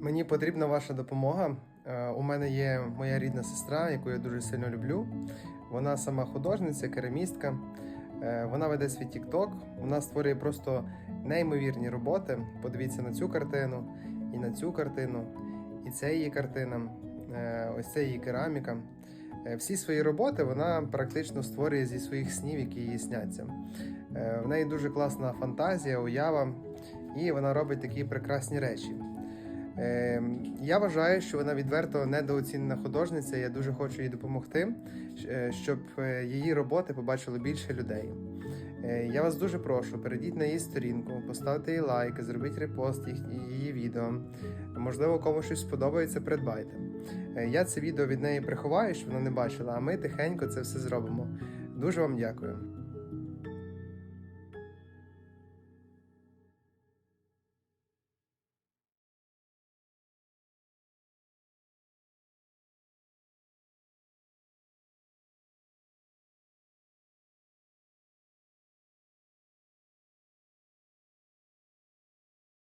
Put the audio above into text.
Мені потрібна ваша допомога. Е, У мене є моя рідна сестра, яку я дуже сильно люблю. Вона сама художниця, керамістка. Е, Вона веде свій TikTok. Вона створює просто неймовірні роботи. Подивіться на цю картину і на цю картину, і це її картина, е, ось це її кераміка. Всі свої роботи вона практично створює зі своїх снів, які їй сняться. В неї дуже класна фантазія, уява, і вона робить такі прекрасні речі. Е, Я вважаю, що вона відверто недооцінена художниця. Я дуже хочу їй допомогти, е, щоб е, її роботи побачило більше людей. Е, Я вас дуже прошу, перейдіть на її сторінку, поставте їй лайк, зробіть репост її відео. Можливо, комусь щось сподобається, придбайте. Я це відео від неї приховаю, щоб вона не бачила, а ми тихенько це все зробимо. Дуже вам дякую.